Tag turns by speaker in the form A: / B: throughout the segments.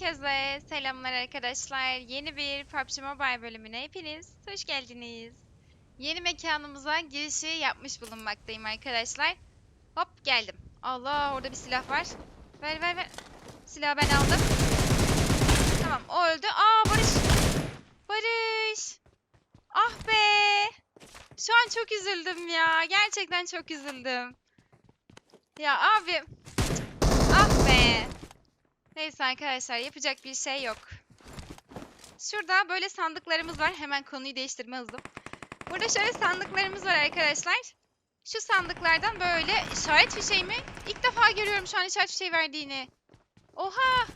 A: Herkese selamlar arkadaşlar. Yeni bir PUBG Mobile bölümüne hepiniz hoş geldiniz. Yeni mekanımıza girişi yapmış bulunmaktayım arkadaşlar. Hop geldim. Allah orada bir silah var. Ver ver ver. Silahı ben aldım. Tamam o öldü. Aa Barış. Barış. Ah be. Şu an çok üzüldüm ya. Gerçekten çok üzüldüm. Ya abi. Ah be. Neyse arkadaşlar yapacak bir şey yok. Şurada böyle sandıklarımız var. Hemen konuyu değiştirme hızım. Burada şöyle sandıklarımız var arkadaşlar. Şu sandıklardan böyle işaret fişeği mi? İlk defa görüyorum şu an işaret fişeği verdiğini. Oha!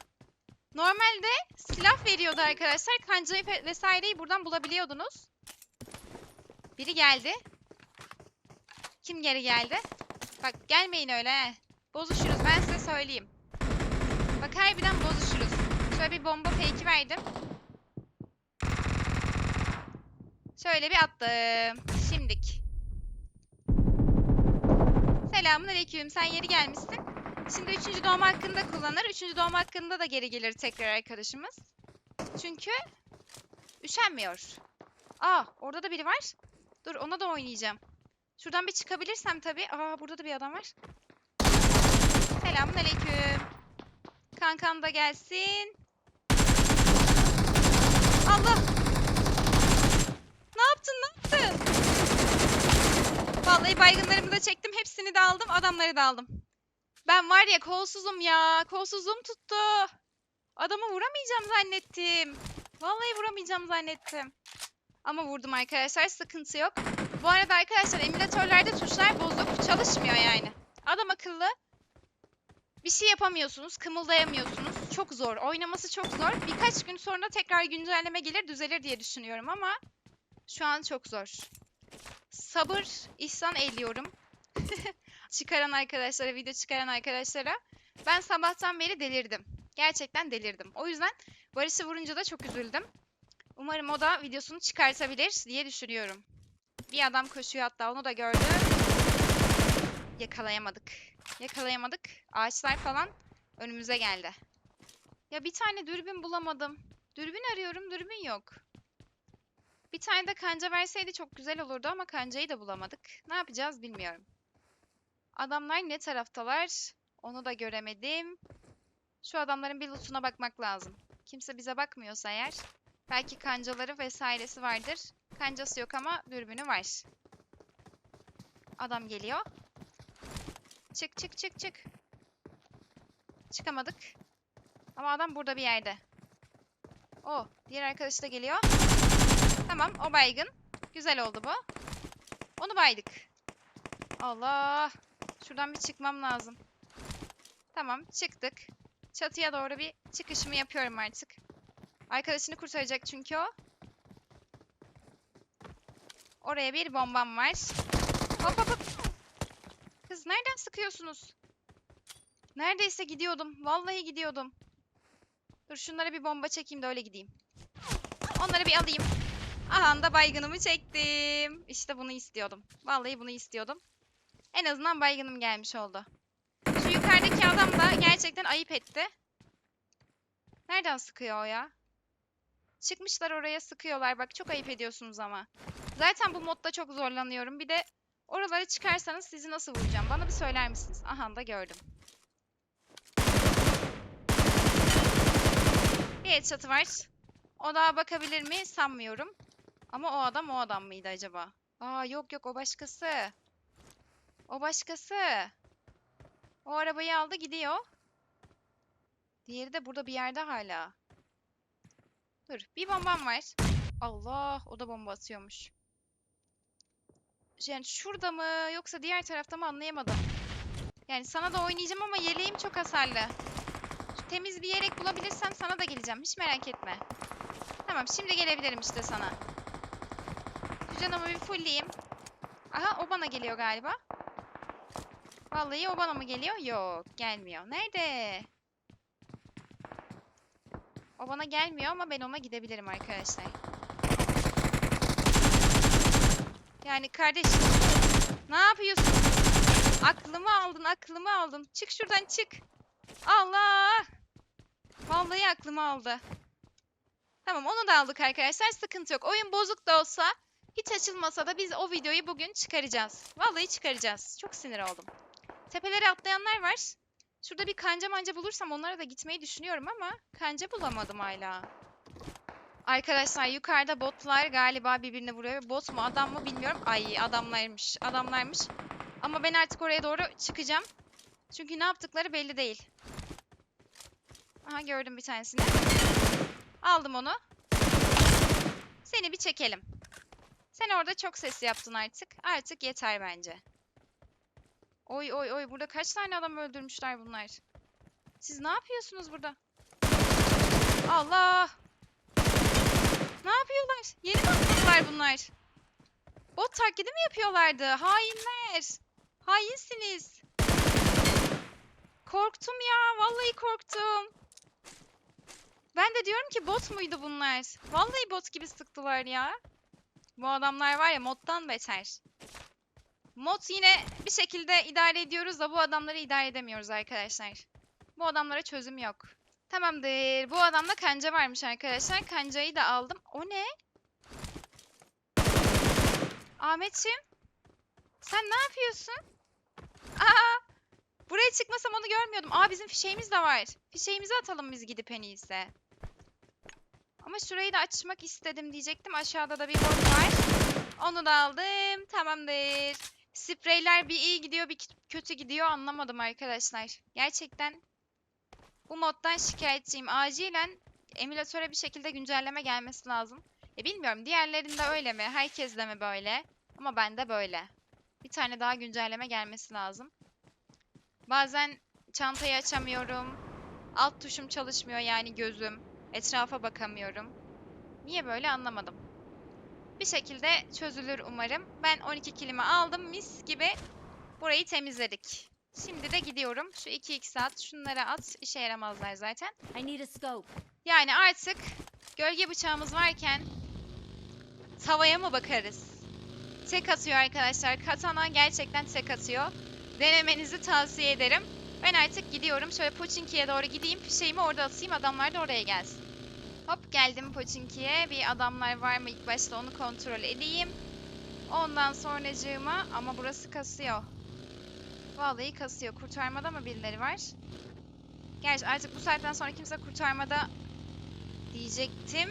A: Normalde silah veriyordu arkadaşlar. Kancayı vesaireyi buradan bulabiliyordunuz. Biri geldi. Kim geri geldi? Bak gelmeyin öyle he. Bozuşuruz ben size söyleyeyim. Bak harbiden bozuşuruz. Şöyle bir bomba fake'i verdim. Şöyle bir attım. Şimdik. Selamun aleyküm. Sen yeri gelmişsin. Şimdi üçüncü doğum hakkında kullanır. Üçüncü doğum hakkında da geri gelir tekrar arkadaşımız. Çünkü üşenmiyor. Aa orada da biri var. Dur ona da oynayacağım. Şuradan bir çıkabilirsem tabii. Aa burada da bir adam var. Selamun aleyküm. Kankam da gelsin. Allah! Ne yaptın? Ne yaptın? Vallahi baygınlarımı da çektim. Hepsini de aldım. Adamları da aldım. Ben var ya kolsuzum ya. Kolsuzluğum tuttu. Adamı vuramayacağım zannettim. Vallahi vuramayacağım zannettim. Ama vurdum arkadaşlar. Sıkıntı yok. Bu arada arkadaşlar emülatörlerde tuşlar bozuk. Çalışmıyor yani. Adam akıllı bir şey yapamıyorsunuz, kımıldayamıyorsunuz. Çok zor. Oynaması çok zor. Birkaç gün sonra tekrar güncelleme gelir, düzelir diye düşünüyorum ama şu an çok zor. Sabır, ihsan eliyorum. çıkaran arkadaşlara, video çıkaran arkadaşlara. Ben sabahtan beri delirdim. Gerçekten delirdim. O yüzden Barış'ı vurunca da çok üzüldüm. Umarım o da videosunu çıkartabilir diye düşünüyorum. Bir adam koşuyor hatta onu da gördüm. Yakalayamadık. Yakalayamadık. Ağaçlar falan önümüze geldi. Ya bir tane dürbün bulamadım. Dürbün arıyorum, dürbün yok. Bir tane de kanca verseydi çok güzel olurdu ama kancayı da bulamadık. Ne yapacağız bilmiyorum. Adamlar ne taraftalar? Onu da göremedim. Şu adamların bir lootuna bakmak lazım. Kimse bize bakmıyorsa eğer. Belki kancaları vesairesi vardır. Kancası yok ama dürbünü var. Adam geliyor. Çık çık çık çık. Çıkamadık. Ama adam burada bir yerde. O, diğer arkadaşı da geliyor. Tamam, o baygın. Güzel oldu bu. Onu baydık. Allah. Şuradan bir çıkmam lazım. Tamam, çıktık. Çatıya doğru bir çıkışımı yapıyorum artık. Arkadaşını kurtaracak çünkü o. Oraya bir bombam var. Hop hop hop. Kız nereden sıkıyorsunuz? Neredeyse gidiyordum. Vallahi gidiyordum. Dur şunlara bir bomba çekeyim de öyle gideyim. Onları bir alayım. Aha da baygınımı çektim. İşte bunu istiyordum. Vallahi bunu istiyordum. En azından baygınım gelmiş oldu. Şu yukarıdaki adam da gerçekten ayıp etti. Nereden sıkıyor o ya? Çıkmışlar oraya sıkıyorlar. Bak çok ayıp ediyorsunuz ama. Zaten bu modda çok zorlanıyorum. Bir de Oralara çıkarsanız sizi nasıl vuracağım? Bana bir söyler misiniz? Aha da gördüm. Bir headshot'ı var. O daha bakabilir mi? Sanmıyorum. Ama o adam o adam mıydı acaba? Aa yok yok o başkası. O başkası. O arabayı aldı gidiyor. Diğeri de burada bir yerde hala. Dur bir bombam var. Allah o da bomba atıyormuş. Yani şurada mı yoksa diğer tarafta mı anlayamadım. Yani sana da oynayacağım ama yeleğim çok hasarlı. Şu temiz bir yelek bulabilirsem sana da geleceğim. Hiç merak etme. Tamam şimdi gelebilirim işte sana. Şu canımı bir fullleyeyim. Aha o bana geliyor galiba. Vallahi o bana mı geliyor? Yok gelmiyor. Nerede? O bana gelmiyor ama ben ona gidebilirim arkadaşlar. Yani kardeşim ne yapıyorsun? Aklımı aldın, aklımı aldın. Çık şuradan çık. Allah! Vallahi aklımı aldı. Tamam onu da aldık arkadaşlar. Sıkıntı yok. Oyun bozuk da olsa hiç açılmasa da biz o videoyu bugün çıkaracağız. Vallahi çıkaracağız. Çok sinir oldum. Tepelere atlayanlar var. Şurada bir kanca manca bulursam onlara da gitmeyi düşünüyorum ama kanca bulamadım hala. Arkadaşlar yukarıda botlar galiba birbirine vuruyor. Bot mu adam mı bilmiyorum. Ay adamlarmış. Adamlarmış. Ama ben artık oraya doğru çıkacağım. Çünkü ne yaptıkları belli değil. Aha gördüm bir tanesini. Aldım onu. Seni bir çekelim. Sen orada çok ses yaptın artık. Artık yeter bence. Oy oy oy burada kaç tane adam öldürmüşler bunlar. Siz ne yapıyorsunuz burada? Allah! Ne yapıyorlar? Yeni mi bunlar? Bot taklidi mi yapıyorlardı? Hainler! Hainsiniz! Korktum ya. Vallahi korktum. Ben de diyorum ki bot muydu bunlar? Vallahi bot gibi sıktılar ya. Bu adamlar var ya moddan beter. Mod yine bir şekilde idare ediyoruz da bu adamları idare edemiyoruz arkadaşlar. Bu adamlara çözüm yok. Tamamdır. Bu adamda kanca varmış arkadaşlar. Kancayı da aldım. O ne? Ahmetciğim. Sen ne yapıyorsun? Aa! Buraya çıkmasam onu görmüyordum. Aa bizim fişeğimiz de var. Fişeğimizi atalım biz gidip en iyisi. Ama şurayı da açmak istedim diyecektim. Aşağıda da bir bot var. Onu da aldım. Tamamdır. Spreyler bir iyi gidiyor bir kötü gidiyor anlamadım arkadaşlar. Gerçekten bu moddan şikayetçiyim. Acilen emülatöre bir şekilde güncelleme gelmesi lazım. E bilmiyorum diğerlerinde öyle mi? Herkes de mi böyle? Ama bende böyle. Bir tane daha güncelleme gelmesi lazım. Bazen çantayı açamıyorum. Alt tuşum çalışmıyor yani gözüm. Etrafa bakamıyorum. Niye böyle anlamadım. Bir şekilde çözülür umarım. Ben 12 kilimi aldım mis gibi. Burayı temizledik. Şimdi de gidiyorum. Şu 2x at, şunları at. İşe yaramazlar zaten.
B: I need a scope.
A: Yani artık gölge bıçağımız varken tavaya mı bakarız? Tek atıyor arkadaşlar. Katana gerçekten tek atıyor. Denemenizi tavsiye ederim. Ben artık gidiyorum. Şöyle Pochinki'ye doğru gideyim. Fişeğimi orada atayım. Adamlar da oraya gelsin. Hop geldim Pochinki'ye. Bir adamlar var mı ilk başta onu kontrol edeyim. Ondan sonracığıma ama burası kasıyor. Vallahi kasıyor. Kurtarmada mı birileri var? Gerçi artık bu saatten sonra kimse kurtarmada diyecektim.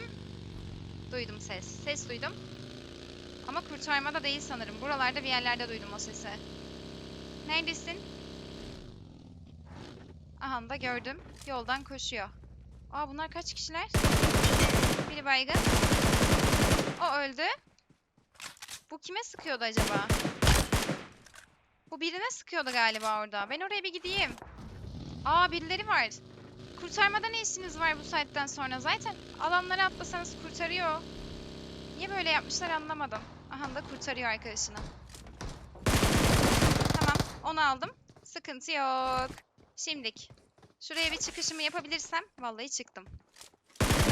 A: Duydum ses. Ses duydum. Ama kurtarmada değil sanırım. Buralarda bir yerlerde duydum o sesi. Neredesin? Aha da gördüm. Yoldan koşuyor. Aa bunlar kaç kişiler? Biri baygın. O öldü. Bu kime sıkıyordu acaba? Bu birine sıkıyordu galiba orada. Ben oraya bir gideyim. Aa birileri var. Kurtarmada ne işiniz var bu saatten sonra? Zaten alanlara atlasanız kurtarıyor. Niye böyle yapmışlar anlamadım. Aha da kurtarıyor arkadaşını. Tamam onu aldım. Sıkıntı yok. Şimdik. Şuraya bir çıkışımı yapabilirsem vallahi çıktım.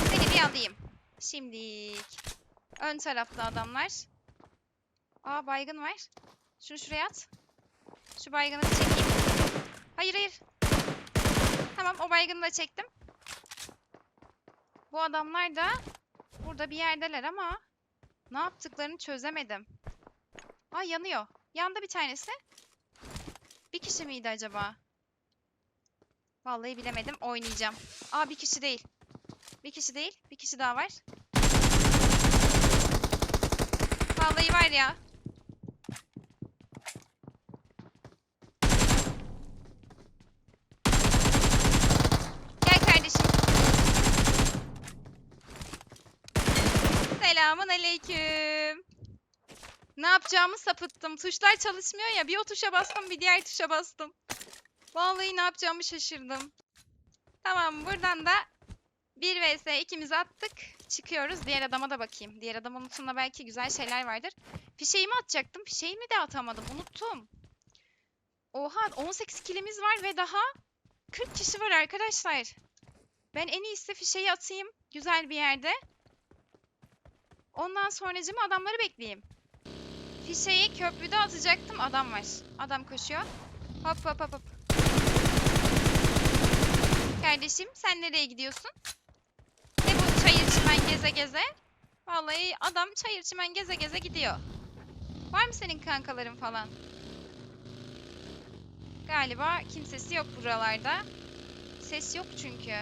A: Seni bir alayım. Şimdik. Ön tarafta adamlar. Aa baygın var. Şunu şuraya at. Şu baygını bir çekeyim. Hayır hayır. Tamam o baygını da çektim. Bu adamlar da burada bir yerdeler ama ne yaptıklarını çözemedim. Aa yanıyor. Yandı bir tanesi. Bir kişi miydi acaba? Vallahi bilemedim. Oynayacağım. Aa bir kişi değil. Bir kişi değil. Bir kişi daha var. Vallahi var ya. Gel kardeşim. Selamun aleyküm. Ne yapacağımı sapıttım. Tuşlar çalışmıyor ya. Bir o tuşa bastım, bir diğer tuşa bastım. Vallahi ne yapacağımı şaşırdım. Tamam, buradan da 1 vs ikimiz attık. Çıkıyoruz. Diğer adama da bakayım. Diğer adamın notunda belki güzel şeyler vardır. Fişeğimi atacaktım. Fişeğimi de atamadım. Unuttum. Oha 18 kilimiz var ve daha 40 kişi var arkadaşlar. Ben en iyisi fişeği atayım. Güzel bir yerde. Ondan sonracığıma adamları bekleyeyim. Fişeği köprüde atacaktım. Adam var. Adam koşuyor. Hop hop hop hop. Kardeşim sen nereye gidiyorsun? Ne bu çayır çimen geze geze? Vallahi adam çayır çimen geze geze gidiyor. Var mı senin kankaların falan? Galiba kimsesi yok buralarda. Ses yok çünkü.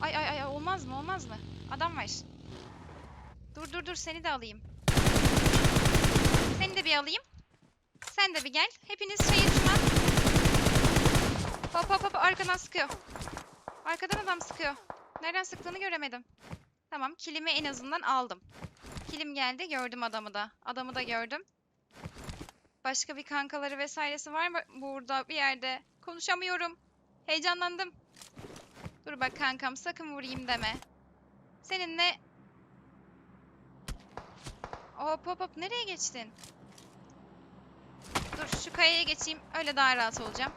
A: Ay ay ay olmaz mı olmaz mı? Adam var. Dur dur dur seni de alayım. Seni de bir alayım. Sen de bir gel. Hepiniz çayır çimen. Hop hop hop arkadan sıkıyor. Arkadan adam sıkıyor. Nereden sıktığını göremedim. Tamam kilimi en azından aldım. Kilim geldi gördüm adamı da. Adamı da gördüm. Başka bir kankaları vesairesi var mı burada bir yerde? Konuşamıyorum. Heyecanlandım. Dur bak kankam sakın vurayım deme. Seninle... Hop hop hop nereye geçtin? Dur şu kayaya geçeyim. Öyle daha rahat olacağım.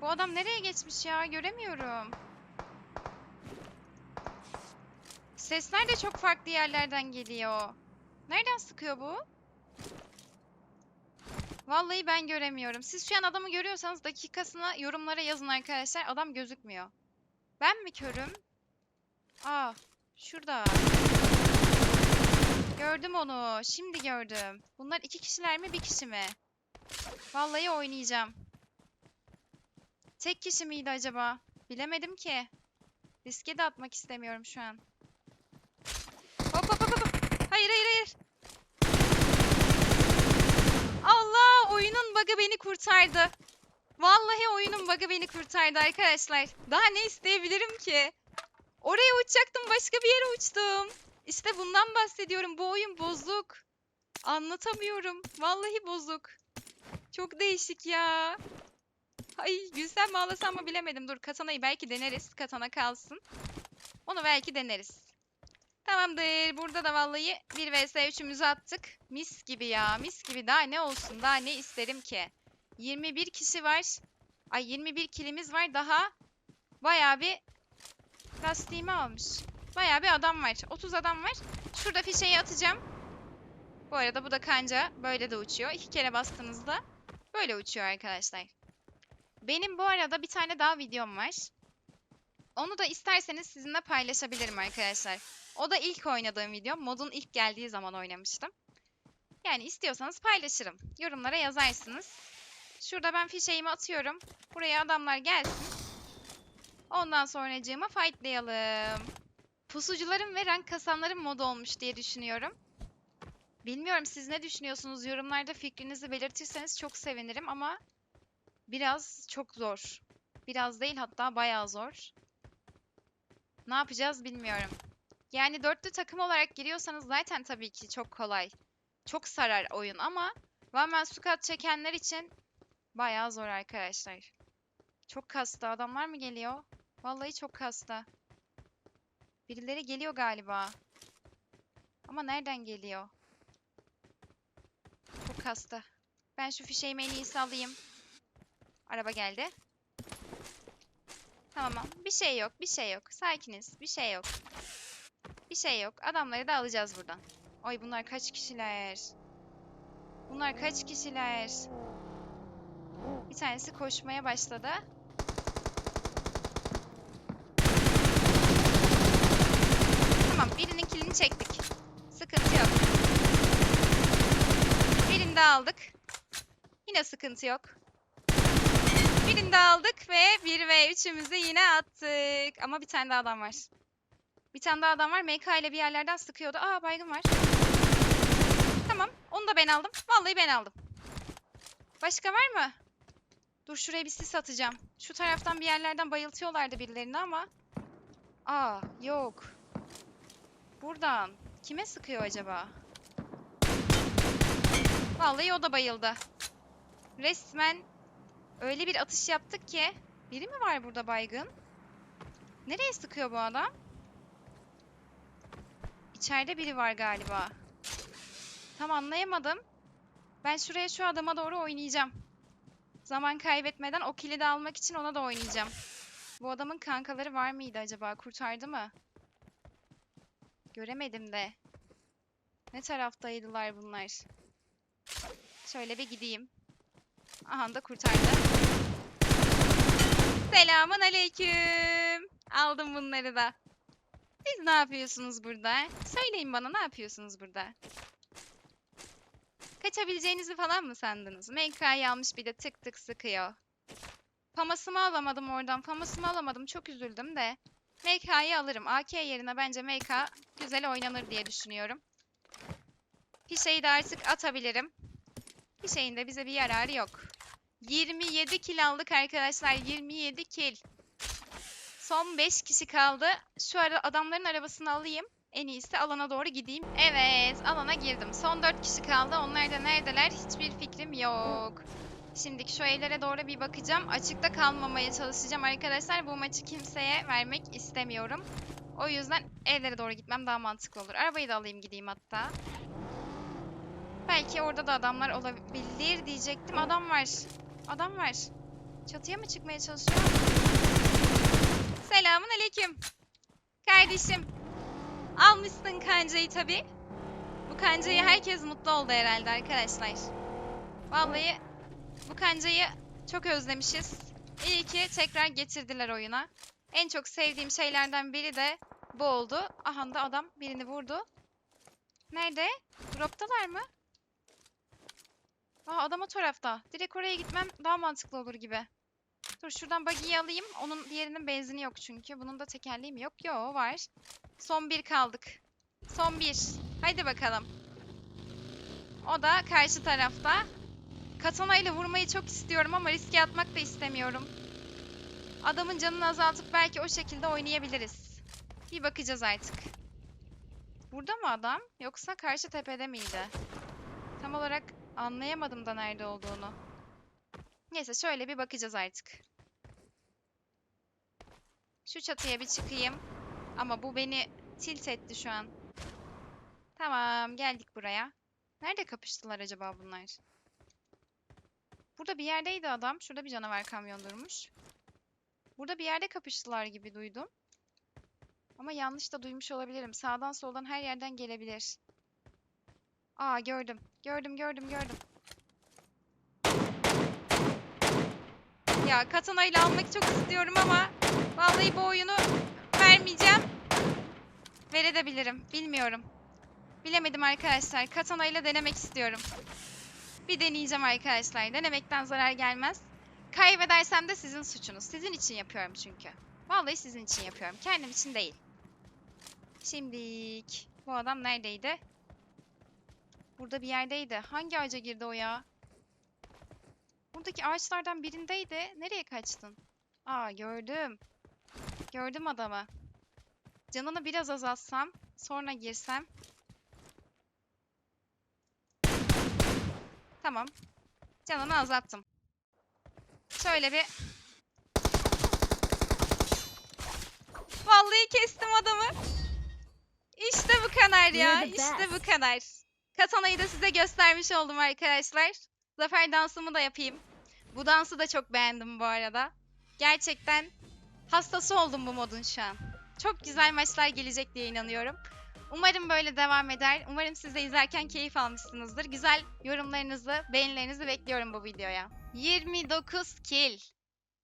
A: Bu adam nereye geçmiş ya? Göremiyorum. Sesler de çok farklı yerlerden geliyor. Nereden sıkıyor bu? Vallahi ben göremiyorum. Siz şu an adamı görüyorsanız dakikasına yorumlara yazın arkadaşlar. Adam gözükmüyor. Ben mi körüm? Aa, şurada. Gördüm onu. Şimdi gördüm. Bunlar iki kişiler mi, bir kişi mi? Vallahi oynayacağım. Tek kişi miydi acaba? Bilemedim ki. Riske de atmak istemiyorum şu an. Hop hop hop hop. Hayır hayır hayır. Allah oyunun bug'ı beni kurtardı. Vallahi oyunun bug'ı beni kurtardı arkadaşlar. Daha ne isteyebilirim ki? Oraya uçacaktım başka bir yere uçtum. İşte bundan bahsediyorum. Bu oyun bozuk. Anlatamıyorum. Vallahi bozuk. Çok değişik ya. Ay gülsem mi ağlasam mı bilemedim. Dur katanayı belki deneriz. Katana kalsın. Onu belki deneriz. Tamamdır. Burada da vallahi 1 vs 3'ümüzü attık. Mis gibi ya. Mis gibi. Daha ne olsun? Daha ne isterim ki? 21 kişi var. Ay 21 kilimiz var. Daha bayağı bir lastiğimi almış. Bayağı bir adam var. 30 adam var. Şurada fişeyi atacağım. Bu arada bu da kanca. Böyle de uçuyor. İki kere bastığınızda böyle uçuyor arkadaşlar. Benim bu arada bir tane daha videom var. Onu da isterseniz sizinle paylaşabilirim arkadaşlar. O da ilk oynadığım video. Modun ilk geldiği zaman oynamıştım. Yani istiyorsanız paylaşırım. Yorumlara yazarsınız. Şurada ben fişeğimi atıyorum. Buraya adamlar gelsin. Ondan sonracığıma fightlayalım. Pusucuların ve rank kasanların modu olmuş diye düşünüyorum. Bilmiyorum siz ne düşünüyorsunuz? Yorumlarda fikrinizi belirtirseniz çok sevinirim ama biraz çok zor. Biraz değil hatta bayağı zor. Ne yapacağız bilmiyorum. Yani dörtlü takım olarak giriyorsanız zaten tabii ki çok kolay. Çok sarar oyun ama One Man Squad çekenler için bayağı zor arkadaşlar. Çok kasta. Adamlar mı geliyor? Vallahi çok kasta. Birileri geliyor galiba. Ama nereden geliyor? Çok kasta. Ben şu fişeğimi en iyisi alayım. Araba geldi. Tamam. Bir şey yok. Bir şey yok. Sakiniz. Bir şey yok. Bir şey yok. Adamları da alacağız buradan. Oy bunlar kaç kişiler? Bunlar kaç kişiler? Bir tanesi koşmaya başladı. Tamam birinin kilini çektik. Sıkıntı yok. Birini de aldık. Yine sıkıntı yok. Birini de aldık ve 1 ve 3'ümüzü yine attık. Ama bir tane daha adam var. Bir tane daha adam var. MK ile bir yerlerden sıkıyordu. Aa baygın var. Tamam. Onu da ben aldım. Vallahi ben aldım. Başka var mı? Dur şuraya bir sis atacağım. Şu taraftan bir yerlerden bayıltıyorlardı birilerini ama. Aa yok. Buradan. Kime sıkıyor acaba? Vallahi o da bayıldı. Resmen öyle bir atış yaptık ki. Biri mi var burada baygın? Nereye sıkıyor bu adam? İçeride biri var galiba. Tam anlayamadım. Ben şuraya şu adama doğru oynayacağım. Zaman kaybetmeden o kilidi almak için ona da oynayacağım. Bu adamın kankaları var mıydı acaba? Kurtardı mı? Göremedim de. Ne taraftaydılar bunlar? Şöyle bir gideyim. Aha da kurtardı. Selamun aleyküm. Aldım bunları da. Siz ne yapıyorsunuz burada? Söyleyin bana ne yapıyorsunuz burada? Kaçabileceğinizi falan mı sandınız? MK'yı almış bir de tık tık sıkıyor. Famasımı alamadım oradan. Famasımı alamadım. Çok üzüldüm de. MK'yı alırım. AK yerine bence MK güzel oynanır diye düşünüyorum. Fişeyi de artık atabilirim. Fişeğin de bize bir yararı yok. 27 kill aldık arkadaşlar. 27 kill. Son 5 kişi kaldı. Şu ara adamların arabasını alayım. En iyisi alana doğru gideyim. Evet, alana girdim. Son 4 kişi kaldı. Onlar da neredeler? Hiçbir fikrim yok. Şimdi şu evlere doğru bir bakacağım. Açıkta kalmamaya çalışacağım arkadaşlar. Bu maçı kimseye vermek istemiyorum. O yüzden evlere doğru gitmem daha mantıklı olur. Arabayı da alayım gideyim hatta. Belki orada da adamlar olabilir diyecektim. Adam var. Adam var. Çatıya mı çıkmaya çalışıyor? Selamun aleyküm. Kardeşim. Almışsın kancayı tabi. Bu kancayı herkes mutlu oldu herhalde arkadaşlar. Vallahi bu kancayı çok özlemişiz. İyi ki tekrar getirdiler oyuna. En çok sevdiğim şeylerden biri de bu oldu. Aha da adam birini vurdu. Nerede? Droptalar mı? Aa adam o tarafta. Direkt oraya gitmem daha mantıklı olur gibi. Dur şuradan buggy'yi alayım. Onun diğerinin benzini yok çünkü. Bunun da tekerleği mi yok? Yo var. Son bir kaldık. Son bir. Haydi bakalım. O da karşı tarafta. Katana ile vurmayı çok istiyorum ama riske atmak da istemiyorum. Adamın canını azaltıp belki o şekilde oynayabiliriz. Bir bakacağız artık. Burada mı adam? Yoksa karşı tepede miydi? Tam olarak anlayamadım da nerede olduğunu. Neyse şöyle bir bakacağız artık. Şu çatıya bir çıkayım. Ama bu beni tilt etti şu an. Tamam geldik buraya. Nerede kapıştılar acaba bunlar? Burada bir yerdeydi adam. Şurada bir canavar kamyon durmuş. Burada bir yerde kapıştılar gibi duydum. Ama yanlış da duymuş olabilirim. Sağdan soldan her yerden gelebilir. Aa gördüm. Gördüm gördüm gördüm. Ya katana ile almak çok istiyorum ama vallahi bu oyunu vermeyeceğim. Verebilirim. Bilmiyorum. Bilemedim arkadaşlar. Katana ile denemek istiyorum. Bir deneyeceğim arkadaşlar. Denemekten zarar gelmez. Kaybedersem de sizin suçunuz. Sizin için yapıyorum çünkü. Vallahi sizin için yapıyorum. Kendim için değil. Şimdilik. Bu adam neredeydi? Burada bir yerdeydi. Hangi ağaca girdi o ya? Buradaki ağaçlardan birindeydi. Nereye kaçtın? Aa gördüm. Gördüm adamı. Canını biraz azaltsam, sonra girsem. Tamam. Canını azalttım. Şöyle bir... Vallahi kestim adamı. İşte bu kadar ya. İşte bu kadar. Katana'yı da size göstermiş oldum arkadaşlar. Zafer dansımı da yapayım. Bu dansı da çok beğendim bu arada. Gerçekten hastası oldum bu modun şu an. Çok güzel maçlar gelecek diye inanıyorum. Umarım böyle devam eder. Umarım siz de izlerken keyif almışsınızdır. Güzel yorumlarınızı, beğenilerinizi bekliyorum bu videoya. 29 kill.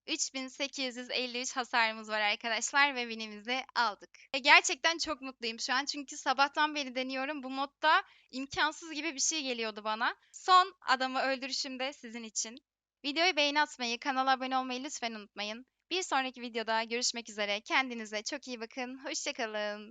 A: 3853 hasarımız var arkadaşlar ve winimizi aldık. E, gerçekten çok mutluyum şu an çünkü sabahtan beri deniyorum. Bu modda imkansız gibi bir şey geliyordu bana. Son adamı öldürüşüm de sizin için. Videoyu beğeni atmayı, kanala abone olmayı lütfen unutmayın. Bir sonraki videoda görüşmek üzere. Kendinize çok iyi bakın. Hoşçakalın.